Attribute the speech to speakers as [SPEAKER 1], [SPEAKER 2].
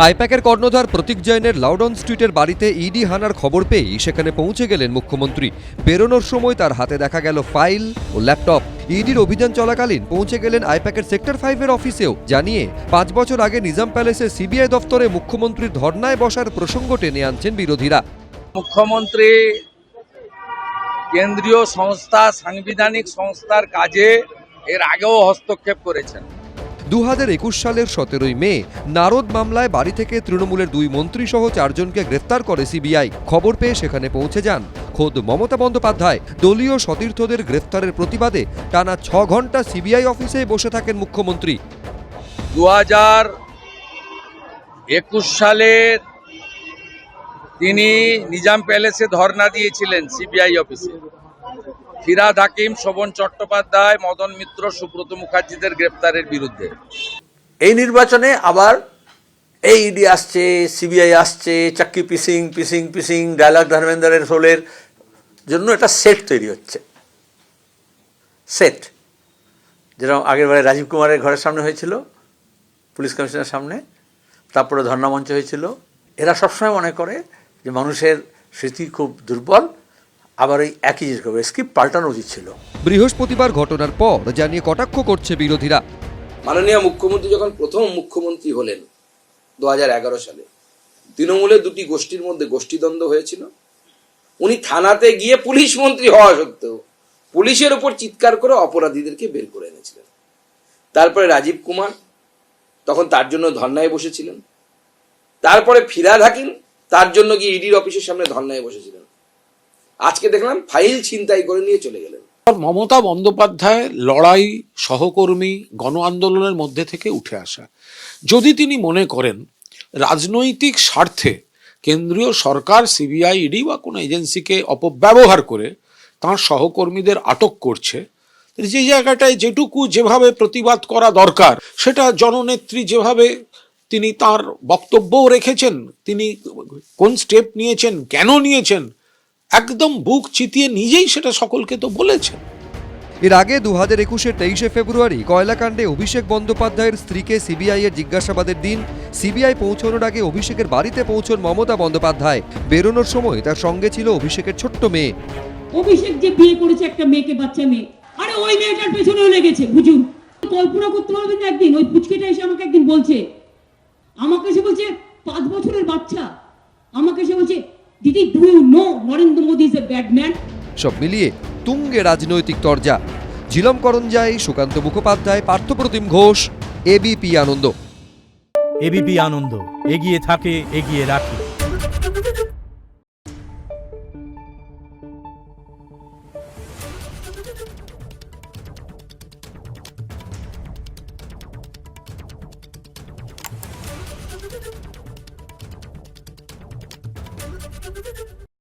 [SPEAKER 1] আইপ্যাকের কর্ণধার প্রতীক জৈনের লাউডন স্ট্রিটের বাড়িতে ইডি হানার খবর পেয়েই সেখানে পৌঁছে গেলেন মুখ্যমন্ত্রী। বেরোনোর সময় তার হাতে দেখা গেল ফাইল ও ল্যাপটপ। ইডির অভিযান চলাকালীন পৌঁছে গেলেন আইপ্যাকের সেক্টর ফাইভের অফিসেও, জানিয়ে পাঁচ বছর আগে নিজাম প্যালেসের সিবিআই দফতরে মুখ্যমন্ত্রীর ধর্নায় বসার প্রসঙ্গ টেনে আনছেন বিরোধীরা।
[SPEAKER 2] মুখ্যমন্ত্রী কেন্দ্রীয় সংস্থা, সাংবিধানিক সংস্থার কাজে এর আগেও হস্তক্ষেপ করেছেন।
[SPEAKER 1] দু একুশ সালের সতেরোই মে, নারদ মামলায় বাড়ি থেকে তৃণমূলের দুই মন্ত্রী সহ চারজনকে গ্রেফতার করে সিবিআই। খবর পেয়ে সেখানে পৌঁছে যান। খোদ মমতা বন্দ্যোপাধ্যায়, দলীয় সতীর্থদের গ্রেফতারের প্রতিবাদে টানা ছ ঘণ্টা সিবিআই অফিসে বসে থাকেন মুখ্যমন্ত্রী।
[SPEAKER 2] দু হাজার একুশ সালের তিনি নিজাম প্যালেসে ধর্ণা দিয়েছিলেন সিবিআই অফিসে। ফিরাদ হাকিম, শোভন চট্টোপাধ্যায়, মদন মিত্র, সুব্রত মুখার্জিদের গ্রেপ্তারের বিরুদ্ধে।
[SPEAKER 3] এই নির্বাচনে আবার এই ইডি আসছে সিবিআই আসছে, চাক্কি পিসিং পিসিং পিসিং, ডায়লগ ধর্মেন্দ্রের হোলের জন্য একটা সেট তৈরি হচ্ছে। সেট যেরকম আগের বারে রাজীব কুমারের ঘরের সামনে হয়েছিল, পুলিশ কমিশনের সামনে, তারপরে ধর্ণামঞ্চ হয়েছিল। এরা সবসময় মনে করে যে মানুষের স্মৃতি খুব দুর্বল আবার ওই একই জিনিস করবে। স্ক্রিপ্ট পাল্টানো উচিত ছিল।
[SPEAKER 1] বৃহস্পতিবার ঘটনার পর জানিয়ে কটাক্ষ করছে বিরোধীরা।
[SPEAKER 4] মাননীয় মুখ্যমন্ত্রী যখন প্রথম মুখ্যমন্ত্রী হলেন দু হাজার এগারো সালে তৃণমূলের দুটি গোষ্ঠীর মধ্যে গোষ্ঠীদ্বন্দ্ব হয়েছিল। উনি থানাতে গিয়ে পুলিশ মন্ত্রী হওয়া সত্ত্বেও পুলিশের ওপর চিৎকার করে অপরাধীদেরকে বের করে এনেছিলেন। তারপরে রাজীব কুমার তখন তার জন্য ধর্নায় বসেছিলেন। তারপরে ফিরাদ হাকিম তার জন্য গিয়ে ইডির অফিসের সামনে ধর্নায় বসেছিলেন। আজকে দেখলাম ফাইল ছিনতাই করে নিয়ে চলে গেলেন।
[SPEAKER 5] মমতা বন্দ্যোপাধ্যায় লড়াই, সহকর্মী, গণ আন্দোলনের মধ্যে থেকে উঠে আসা। যদি তিনি মনে করেন রাজনৈতিক স্বার্থে কেন্দ্রীয় সরকার, সিবিআই, ইডি বা কোনো এজেন্সিকে অপব্যবহার করে তার সহকর্মীদের আটক করছে যে জায়গাটায় যেটুকু যেভাবে প্রতিবাদ করা দরকার, সেটা জননেত্রী যেভাবে তিনি তার বক্তব্যও রেখেছেন, তিনি কোন স্টেপ নিয়েছেন, কেন নিয়েছেন একদম বুক চিতিয়ে নিজেই সেটা সকলকে তো বলেছেন
[SPEAKER 1] এর আগে দু হাজার একুশের তেইশে ফেব্রুয়ারি কয়লাকাণ্ডে অভিষেক বন্দ্যোপাধ্যায়ের স্ত্রীকে সিবিআই এর জিজ্ঞাসাবাদের দিন সিবিআই পৌঁছানোর আগে অভিষেকের বাড়িতে পৌঁছন মমতা বন্দ্যোপাধ্যায়। বেরোনোর সময় তার সঙ্গে ছিল অভিষেকের ছোট্ট মেয়ে।
[SPEAKER 6] অভিষেক যে বিয়ে করেছে একটা মেয়েকে বাচ্চা মেয়ে আরে ওই মেয়েটার পেছনেও লেগেছে বুঝুন। কল্পনা করতে পারবেন না একদিন ওই পুচকেটা এসে আমাকে একদিন বলছে আমাকে এসে বলছে পাঁচ বছরের বাচ্চা আমাকে এসে বলছে দিদি do you know Narendra Modi is a bad man
[SPEAKER 1] সব মিলিয়ে তুঙ্গে রাজনৈতিক তরজা। জিলম করঞ্জাই সুকান্ত মুখোপাধ্যায় পার্থপ্রতিম ঘোষ এবিপি আনন্দ।
[SPEAKER 7] এবিপি আনন্দ এগিয়ে থাকে এগিয়ে রাখে।